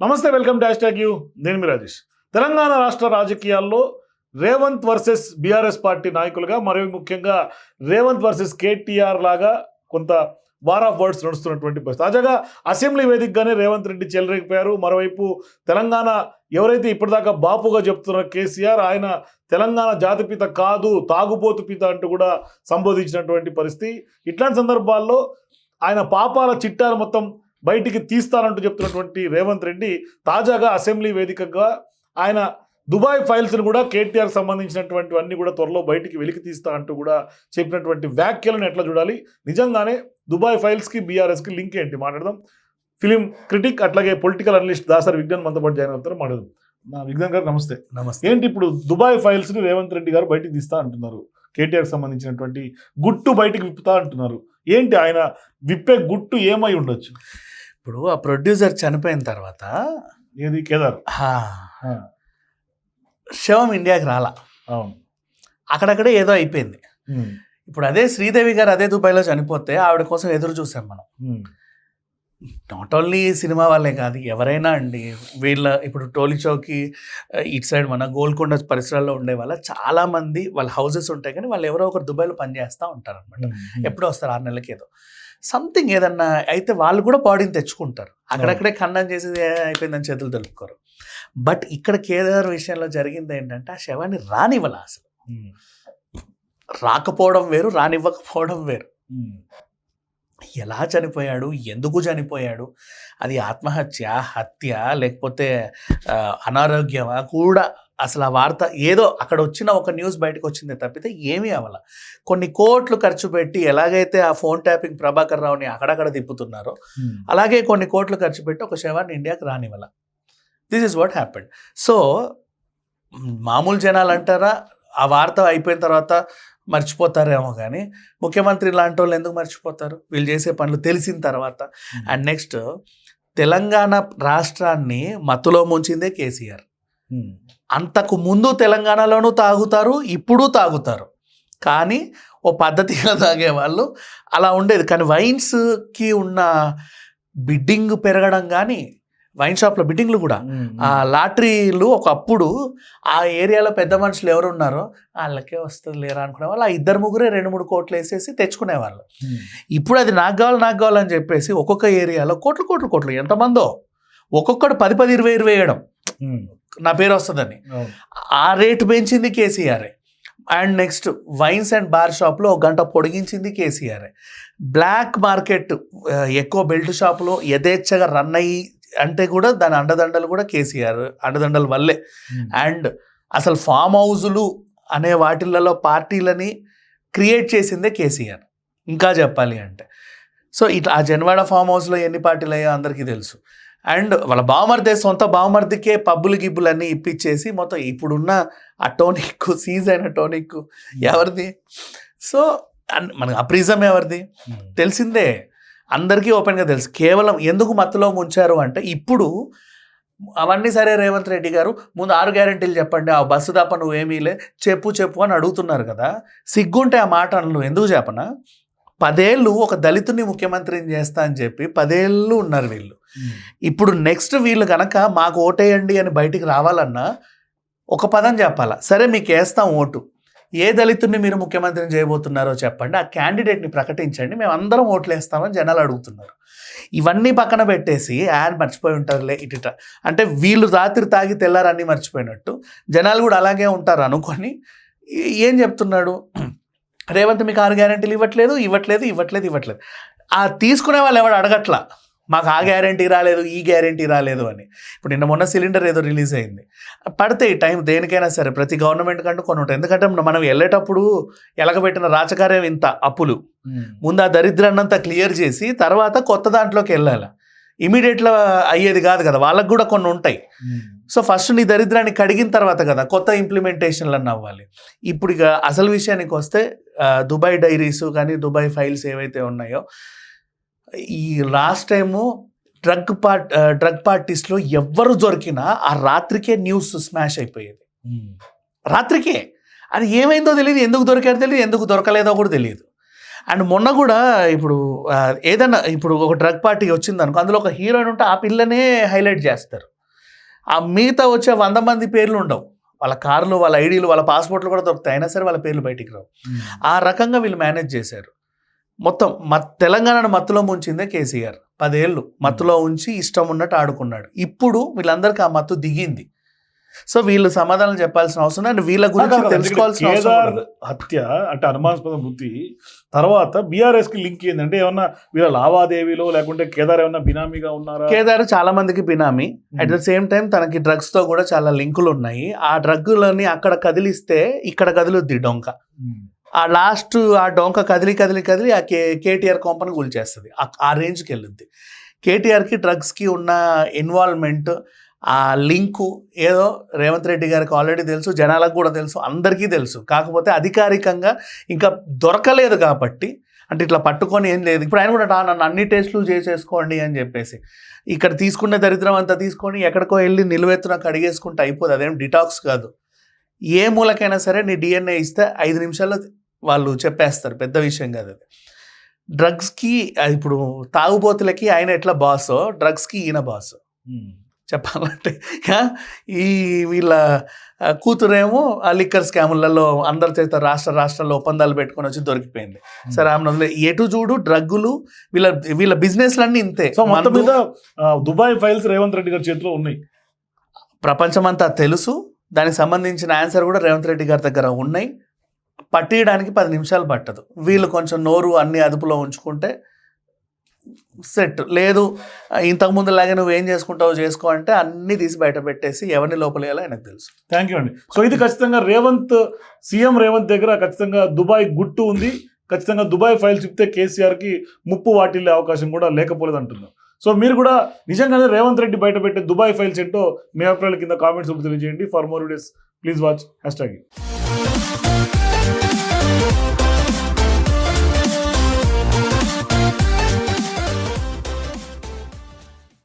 నమస్తే welcome dash tag you. నేను మీ రాజేష్. తెలంగాణ రాష్ట్ర రాజకీయాల్లో రేవంత్ వర్సెస్ బీఆర్ఎస్ పార్టీ నాయకులుగా మరియు ముఖ్యంగా రేవంత్ వర్సెస్ కేటీఆర్ లాగా కొంత వార్ ఆఫ్ వర్డ్స్ నడుస్తున్నటువంటి పరిస్థితి. తాజాగా అసెంబ్లీ వేదికగానే రేవంత్ రెడ్డి చెలరేగిపోయారు. మరోవైపు తెలంగాణ ఎవరైతే ఇప్పటిదాకా బాపుగా చెప్తున్న కేసీఆర్ ఆయన తెలంగాణ జాతిపిత కాదు తాగుబోతు పిత అంటూ కూడా సంబోధించినటువంటి పరిస్థితి. ఇట్లాంటి సందర్భాల్లో ఆయన పాపాల చిట్టాలు మొత్తం బయటికి తీస్తానంటూ చెప్తున్నటువంటి రేవంత్ రెడ్డి తాజాగా అసెంబ్లీ వేదికగా ఆయన దుబాయ్ ఫైల్స్ను కూడా కేటీఆర్ సంబంధించినటువంటి అన్ని కూడా త్వరలో బయటికి వెలికి తీస్తా అంటూ కూడా చెప్పినటువంటి వ్యాఖ్యలను ఎట్లా చూడాలి? నిజంగానే దుబాయ్ ఫైల్స్కి బీఆర్ఎస్కి లింక్ ఏంటి? మాట్లాడదాం. ఫిలిం క్రిటిక్ అట్లాగే పొలిటికల్ అనలిస్ట్ దాసరి విజ్ఞాన్ మనతో పాటు జాయిన్ అవుతారు. మాట్లాడదాం. నా విజ్ఞాన్ గారు నమస్తే. నమస్తే. ఏంటి ఇప్పుడు దుబాయ్ ఫైల్స్ని రేవంత్ రెడ్డి గారు బయటికి తీస్తా అంటున్నారు. కేటీఆర్ సంబంధించినటువంటి గుట్టు బయటికి విప్పుతా అంటున్నారు. ఏంటి ఆయన విప్పే గుట్టు ఏమై ఉండొచ్చు? ఇప్పుడు ఆ ప్రొడ్యూసర్ చనిపోయిన తర్వాత ఏది? కేదార్. శవం ఇండియాకి రాలా. అవును. అక్కడక్కడే ఏదో అయిపోయింది. ఇప్పుడు అదే శ్రీదేవి గారు అదే దుబాయ్లో చనిపోతే ఆవిడ కోసం ఎదురు చూసాం మనం. నాట్ ఓన్లీ సినిమా వాళ్ళే కాదు ఎవరైనా అండి. వీళ్ళ ఇప్పుడు టోలీ చౌకి ఆ, ఇటు సైడ్ మన గోల్కొండ పరిసరాల్లో ఉండే వాళ్ళ చాలా మంది వాళ్ళ హౌసెస్ ఉంటాయి కానీ వాళ్ళు ఎవరో ఒకరు దుబాయ్లో పనిచేస్తూ ఉంటారు అనమాట ఎప్పుడో వస్తారు ఆరు నెలలకి ఏదో. సంథింగ్ ఏదన్నా అయితే వాళ్ళు కూడా బాడీని తెచ్చుకుంటారు. అక్కడక్కడే ఖండం చేసి "ఏ, అయిపోయిందని చేతులు తెలుపుకోరు. బట్ ఇక్కడ కేదార్ విషయంలో జరిగింది ఏంటంటే ఆ శవాన్ని రానివ్వాల అసలు. రాకపోవడం వేరు రానివ్వకపోవడం వేరు. ఎలా చనిపోయాడు? ఎందుకు చనిపోయాడు? అది ఆత్మహత్య హత్య లేకపోతే అనారోగ్యమా? కూడా అసలు ఆ వార్త ఏదో అక్కడ వచ్చిన ఒక న్యూస్ బయటకు వచ్చిందే తప్పితే ఏమీ అవ్వాల. కొన్ని కోట్లు ఖర్చు పెట్టి ఎలాగైతే ఆ ఫోన్ ట్యాపింగ్ ప్రభాకర్ రావుని అక్కడక్కడ తిప్పుతున్నారో అలాగే కొన్ని కోట్లు ఖర్చు పెట్టి ఒక శవాన్ని ఇండియాకి రానివ్వాల. This is what happened so మామూలు జనాలు అంటారా? ఆ వార్త అయిపోయిన తర్వాత మర్చిపోతారేమో కానీ ముఖ్యమంత్రి లాంటి వాళ్ళు ఎందుకు మర్చిపోతారు? వీళ్ళు చేసే పనులు తెలిసిన తర్వాత. అండ్ నెక్స్ట్ తెలంగాణ రాష్ట్రాన్ని మత్తులో ముంచిందే కేసీఆర్. అంతకు ముందు తెలంగాణలోనూ తాగుతారు ఇప్పుడు తాగుతారు. కానీ ఓ పద్ధతిగా తాగే వాళ్ళు అలా ఉండేది. కానీ వైన్స్కి ఉన్న బిడ్డింగ్ పెరగడం కానీ వైన్ షాప్లో బిడ్డింగ్లు కూడా. ఆ లాటరీలు ఒకప్పుడు ఆ ఏరియాలో పెద్ద మనుషులు ఎవరు ఉన్నారో వాళ్ళకే వస్తుంది లేరా అనుకునే వాళ్ళు ఆ ఇద్దరు ముగ్గురే రెండు మూడు కోట్లు వేసేసి తెచ్చుకునేవాళ్ళు. ఇప్పుడు అది నాకు కావాలి నాకు కావాలని చెప్పేసి ఒక్కొక్క ఏరియాలో కోట్లు కోట్లు కోట్లు. ఎంతమందో? ఒక్కొక్కడు పది పది ఇరవై ఇరవై వేయడం. నా పేరు వస్తుందని. ఆ రేటు పెంచింది KCR. And next wines and bar షాప్లో ఒక గంట పొడిగించింది కేసీఆర్. బ్లాక్ మార్కెట్ ఎక్కువ బెల్ట్ షాపులో యథేచ్ఛగా రన్ అయ్యి అంటే కూడా దాని అండదండలు కూడా కేసీఆర్ అండదండల వల్లే. అండ్ అసలు ఫామ్ హౌజులు అనే వాటిలలో పార్టీలని క్రియేట్ చేసిందే కేసీఆర్. ఇంకా చెప్పాలి అంటే. సో ఇట్లా ఆ జన్వాడ ఫామ్ హౌస్లో ఎన్ని పార్టీలు అయ్యో అందరికీ తెలుసు. అండ్ వాళ్ళ బావమర్దే సొంత బావమర్దికే పబ్బులు గిబ్బులు అన్నీ ఇప్పించేసి మొత్తం ఇప్పుడున్న ఆ టోనిక్ సీజ్ అయిన టోనిక్ ఎవరిది? సో మనకు ఆ ప్రిజం ఎవరిది? తెలిసిందే. అందరికీ ఓపెన్గా తెలుసు. కేవలం ఎందుకు మత్తులో ముంచారు అంటే ఇప్పుడు అవన్నీ సరే రేవంత్ రెడ్డి గారు ముందు ఆరు గ్యారెంటీలు చెప్పండి ఆ బస్సు తప్ప నువ్వేమీలే చెప్పు చెప్పు అని అడుగుతున్నారు కదా. సిగ్గుంటే ఆ మాట అనలు ఎందుకు చెప్పనా? పదేళ్ళు ఒక దళితుని ముఖ్యమంత్రిని చేస్తా అని చెప్పి పదేళ్ళు ఉన్నారు వీళ్ళు. ఇప్పుడు నెక్స్ట్ వీళ్ళు గనక మాకు ఓటేయండి అని బయటికి రావాలన్నా ఒక పదం చెప్పాలా? సరే మీకు వేస్తాం ఓటు. ఏ దళితుడిని మీరు ముఖ్యమంత్రిని చేయబోతున్నారో చెప్పండి ఆ క్యాండిడేట్ని ప్రకటించండి మేము అందరం ఓట్లేస్తామని జనాలు అడుగుతున్నారు. ఇవన్నీ పక్కన పెట్టేసి యాడ్ మర్చిపోయి ఉంటారులే ఇటుట అంటే వీళ్ళు రాత్రి తాగి తెల్లారన్నీ మర్చిపోయినట్టు. జనాలు కూడా అలాగే ఉంటారు అనుకొని ఏం చెప్తున్నాడు? రేవంత్ మీకు ఆరు గ్యారెంటీలు ఇవ్వట్లేదు ఇవ్వట్లేదు ఇవ్వట్లేదు ఇవ్వట్లేదు. ఆ తీసుకునే వాళ్ళు ఎవడు అడగట్లా? మాకు ఆ గ్యారెంటీ రాలేదు ఈ గ్యారెంటీ రాలేదు అని. ఇప్పుడు నిన్న మొన్న సిలిండర్ ఏదో రిలీజ్ అయింది. పడితే ఈ టైం దేనికైనా సరే ప్రతి గవర్నమెంట్ కంటూ కొన్ని ఉంటాయి. ఎందుకంటే మనం వెళ్ళేటప్పుడు ఎలగబెట్టిన రాచకార్యం ఇంత అప్పులు. ముందు ఆ దరిద్రాన్నంతా క్లియర్ చేసి తర్వాత కొత్త దాంట్లోకి వెళ్ళాలి. ఇమీడియట్లో అయ్యేది కాదు కదా వాళ్ళకు కూడా కొన్ని ఉంటాయి. సో ఫస్ట్ నీ దరిద్రాన్ని కడిగిన తర్వాత కదా కొత్త ఇంప్లిమెంటేషన్లు అన్న అవ్వాలి. ఇప్పుడు ఇక అసలు విషయానికి వస్తే దుబాయ్ డైరీస్ కానీ దుబాయ్ ఫైల్స్ ఏవైతే ఉన్నాయో ఈ last time drug part drug పార్టీస్లో ఎవ్వరు దొరికినా ఆ రాత్రికే న్యూస్ స్మాష్ అయిపోయేది. ఉమ్, రాత్రికే. అది ఏమైందో తెలియదు ఎందుకు దొరికారో తెలియదు ఎందుకు దొరకలేదో కూడా తెలియదు అండ్ మొన్న కూడా ఇప్పుడు ఆ, ఏదన్నా ఇప్పుడు ఒక డ్రగ్ పార్టీ వచ్చింది అనుకో అందులో ఒక హీరోయిన్ ఉంటే ఆ పిల్లనే హైలైట్ చేస్తారు. ఆ మిగతా వచ్చే వంద మంది పేర్లు ఉండవు. వాళ్ళ కార్లు వాళ్ళ ఐడీలు వాళ్ళ పాస్పోర్ట్లు కూడా దొరుకుతాయి. అయినా సరే వాళ్ళ పేర్లు బయటికి రావు. ఆ రకంగా వీళ్ళు మేనేజ్ చేశారు. మొత్తం మ తెలంగాణను మత్తులో ముంచిందే కేసీఆర్. పదేళ్ళు మత్తులో ఉంచి ఇష్టం ఉన్నట్టు ఆడుకున్నాడు. ఇప్పుడు వీళ్ళందరికీ ఆ మత్తు దిగింది. సో వీళ్ళు సమాధానం చెప్పాల్సిన అవసరం. అండ్ వీళ్ళ గురించి తెలుసుకోవాల్సిన అవసరం. హత్య అంటే అనుమానాస్పద మృతి తర్వాత బీఆర్ఎస్కి లింక్ ఏంటంటే ఏమన్నా వీళ్ళ లావాదేవీలో లేకుంటే కేదార్ ఏమన్నా బినామీగా ఉన్నారా? కేదార్ చాలా మందికి benami. At the same time తనకి డ్రగ్స్తో కూడా చాలా లింకులు ఉన్నాయి. ఆ డ్రగ్లని అక్కడ కదిలిస్తే ఇక్కడ కదులుద్ది డొంక. ఆ లాస్ట్ ఆ డొంక కదిలి కదిలి కదిలి ఆ కే కేటీఆర్ కొంపని కూల్చేస్తుంది ఆ- రేంజ్కి వెళ్ళింది కేటీఆర్కి డ్రగ్స్కి ఉన్న ఇన్వాల్వ్మెంట్ ఆ లింకు ఏదో రేవంత్ రెడ్డి గారికి ఆల్రెడీ తెలుసు జనాలకు కూడా తెలుసు అందరికీ తెలుసు. కాకపోతే అధికారికంగా ఇంకా దొరకలేదు కాబట్టి అంటే ఇట్లా పట్టుకొని ఏం లేదు. ఇప్పుడు ఆయన కూడా నన్ను అన్ని టెస్టులు చేసేసుకోండి అని చెప్పేసి ఇక్కడ తీసుకున్న దరిద్రం అంతా తీసుకొని ఎక్కడికో వెళ్ళి నిలువెత్తున కడిగేసుకుంటే అయిపోదు. అదేం డిటాక్స్ కాదు. ఏ మూలకైనా సరే నీ డిఎన్ఏ ఇస్తే ఐదు నిమిషాల్లో వాళ్ళు చెప్పేస్తారు పెద్ద విషయం కాదు అది. డ్రగ్స్కి ఇప్పుడు తాగుబోతులకి ఆయన ఎట్లా బాసో డ్రగ్స్కి ఈయన బాస్. చెప్పాలంటే ఈ వీళ్ళ కూతురేమో ఆ లిక్కర్ స్కాములలో అందరి చేత రాష్ట్ర రాష్ట్రాల్లో ఒప్పందాలు పెట్టుకొని వచ్చి దొరికిపోయింది. సరే ఆమె. ఎటు చూడు డ్రగ్గులు వీళ్ళ వీళ్ళ బిజినెస్లన్నీ ఇంతే. సో మొత్తం మందు, దుబాయ్ ఫైల్స్ రేవంత్ రెడ్డి గారి చేతిలో ఉన్నాయి. ప్రపంచమంతా తెలుసు. దానికి సంబంధించిన ఆన్సర్ కూడా రేవంత్ రెడ్డి గారి దగ్గర ఉన్నాయి. పట్టియడానికి పది నిమిషాలు పట్టదు. వీళ్ళు కొంచెం నోరు అన్ని అదుపులో ఉంచుకుంటే సెట్. లేదు ఇంతకుముందు ముందులాగే నువ్వు ఏం చేసుకుంటావు చేసుకో అంటే అన్ని తీసి బయట పెట్టేసి ఎవరిని లోపలేయాలో ఆయనకు తెలుసు. థ్యాంక్ యూ అండి. సో ఇది ఖచ్చితంగా రేవంత్ సీఎం రేవంత్ దగ్గర ఖచ్చితంగా దుబాయ్ గుట్టు ఉంది. ఖచ్చితంగా దుబాయ్ ఫైల్ చెప్తే కేసీఆర్కి ముప్పు వాటిల్లే అవకాశం కూడా లేకపోలేదు అంటున్నాం సో మీరు కూడా నిజంగానే రేవంత్ రెడ్డి బయట పెట్టే దుబాయ్ ఫైల్స్ ఏంటో మీ అభిప్రాయాల కింద కామెంట్స్ తెలియజేయండి. For more days please watch hash tag